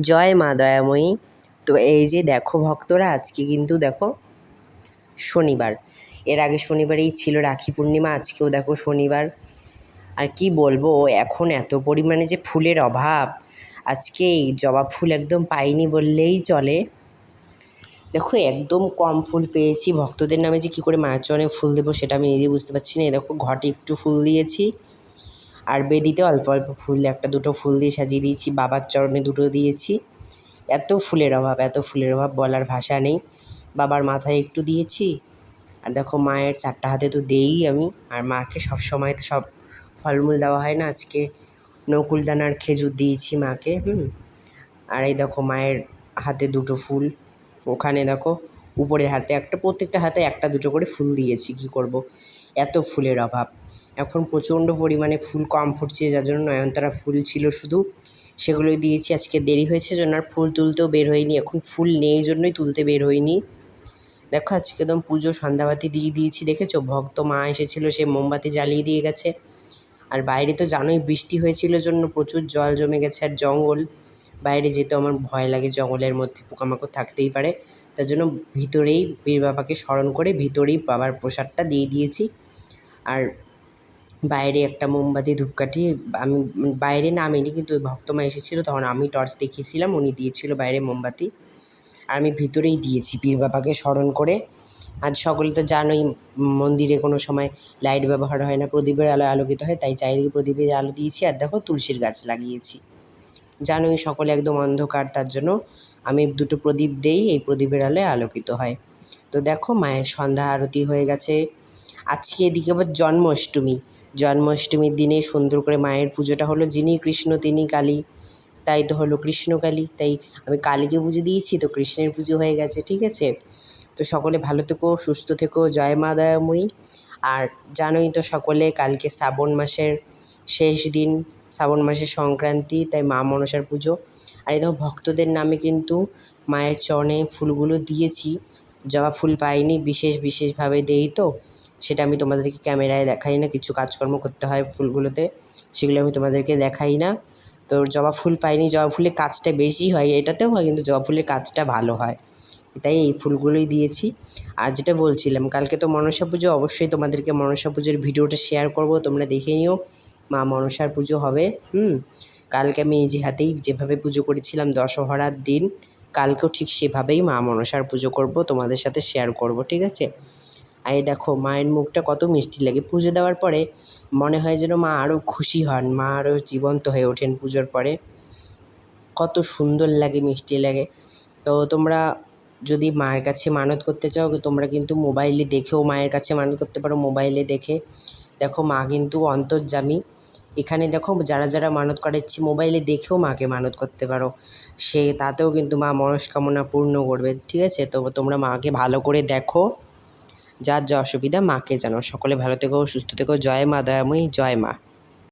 জয় মা দয়াময়ী। তো এই যে দেখো ভক্তরা, আজকে কিন্তু দেখো শনিবার। এর আগে শনিবারেই ছিল রাখি পূর্ণিমা, আজকেও দেখো শনিবার। আর কি বলব এখন এত পরিমাণে যে ফুলের অভাব। আজকে এই জবা ফুল একদম পাইনি বললেই চলে। দেখো একদম কম ফুল পেয়েছি। ভক্তদের নামে যে কী করে মায়ের চরণে ফুল দেবো সেটা আমি নিজেই বুঝতে পারছি না। এই দেখো ঘটে একটু ফুল দিয়েছি। আর বেদিতে অল্প অল্প ফুল, একটা দুটো ফুল দিয়ে সাজিয়ে দিয়েছি, বাবার চরণে দুটো দিয়েছি। এত ফুলের অভাব, এত ফুলের অভাব বলার ভাষা নেই। বাবার মাথায় একটু দিয়েছি। আর দেখো মায়ের চারটা হাতে তো দেই আমি। আর মাকে সব সময় তো সব ফলমূল দেওয়া হয় না। আজকে নকুলদানার খেজুর দিয়েছি মাকে, হুম। আর এই দেখো মায়ের হাতে দুটো ফুল। ওখানে দেখো উপরের হাতে একটা, প্রত্যেকটা হাতে একটা দুটো করে ফুল দিয়েছি। কী করব? এত ফুলের অভাব। এখন প্রচণ্ড পরিমাণে ফুল কম ফুটছে, যার জন্য নয়নতারা ফুল ছিল শুধু। সেগুলোই দিয়েছি, আজকে দেরি হয়েছে জন্য আর ফুল তুলতেও বের হয়নি। এখন ফুল নেই জন্যই তুলতে বের হয়নি। দেখো, আজকে একদম পুজো, সন্ধ্যাবাতি দিয়ে দিয়েছি, দেখেছ? ভক্ত মা এসেছিল, সে মোমবাতি জ্বালিয়ে দিয়ে গেছে। আর বাইরে তো জানোই বৃষ্টি হয়েছিল জন্য প্রচুর জল জমে গেছে আর জঙ্গল। বাইরে যেতে আমার ভয় লাগে জঙ্গলের মধ্যে, পোকামাকড় থাকতেই পারে। তার জন্য ভিতরেই বীর বাবাকে স্মরণ করে ভিতরেই বাবার প্রসাদটা দিয়ে দিয়েছি। আর বাইরে একটা মোমবাতি ধূপকাঠি, আমি বাইরে নামিনি কিন্তু ভক্তমা এসেছিল, তখন আমি টর্চ দেখিয়েছিলাম, উনি দিয়েছিল বাইরে মোমবাতি। আর আমি ভিতরেই দিয়েছি, পীর বাবাকে স্মরণ করে। আজ সকলে তো জানোই, মন্দিরে কোনো সময় লাইট ব্যবহার হয় না, প্রদীপের আলো আলোকিত হয়, তাই চারিদিকে প্রদীপের আলো দিয়েছি আর দেখো তুলসীর গাছ লাগিয়েছি। জানোই সকলে একদম অন্ধকার, তার জন্য আমি দুটো প্রদীপ দেই, এই প্রদীপের আলোয় আলোকিত হয়। তো দেখো মায়ের সন্ধ্যা আরতি হয়ে গেছে। আজকে এদিকে আবার জন্মাষ্টমী জন্মাষ্টমীর দিনে সুন্দর করে মায়ের পুজোটা হলো যিনি কৃষ্ণ, তিনি কালী। তাই তো হলো কৃষ্ণকালী তাই আমি কালীকে পুজো দিয়েছি, তো কৃষ্ণের পুজো হয়ে গেছে, ঠিক আছে? তো সকলে ভালো থেকো, সুস্থ থেকো, জয় মা দয়াময়ী। আর জানোই তো সকলে, কালকে শ্রাবণ মাসের শেষ দিন, শ্রাবণ মাসের সংক্রান্তি, তাই মা মনসার পুজো। আর এই ভক্তদের নামে কিন্তু মায়ের চরণে ফুলগুলো দিয়েছি। জবা ফুল পাইনি, বিশেষ বিশেষভাবে দেই তো। সেটা আমি তোমাদেরকে ক্যামেরায় দেখাই না, কিছু কাজকর্ম করতে হয় ফুলগুলোতে, সেগুলো আমি তোমাদেরকে দেখাই না। তো জবা ফুল পাইনি, জবা ফুলের কাজটা বেশি হয়, এটাতেও হয়, কিন্তু জবা ফুলের কাজটা ভালো হয়। তাই এই ফুলগুলোই দিয়েছি। আর যেটা বলছিলাম, কালকে তো মনসা পুজো, অবশ্যই তোমাদেরকে মনসা পুজোর ভিডিওটা শেয়ার করব, তোমরা দেখে নিও, মা মনসার পুজো হবে, হুম? কালকে আমি নিজে হাতেই যেভাবে পুজো করেছিলাম দশহরার দিন, কালকেও ঠিক সেভাবেই মা মনসার পুজো করব, তোমাদের সাথে শেয়ার করব, ঠিক আছে? এই দেখো, মায়ের মুখটা কত মিষ্টি লাগে। পুজো দেওয়ার পরে মনে হয় যেন মা আরও খুশি হন, মা আরও জীবন্ত হয়ে ওঠেন পুজোর পরে। কত সুন্দর লাগে, মিষ্টি লাগে। তো তোমরা যদি মায়ের কাছে মানত করতে চাও, তোমরা কিন্তু মোবাইলে দেখেও মায়ের কাছে মানত করতে পারো, মোবাইলে দেখে। দেখো, মা কিন্তু অন্তর্যামী। এখানে দেখো, যারা যারা মানত করাচ্ছি মোবাইলে দেখেও মাকে মানত করতে পারো। সে তাতেও কিন্তু মা মনস্কামনা পূর্ণ করবে, ঠিক আছে? তো তোমরা মাকে ভালো করে দেখো। যার যা অসুবিধা, মাকে জানাও সকলে ভালো থেকো, সুস্থ থেকো। জয় মা, দয়াময়ী, জয় মা।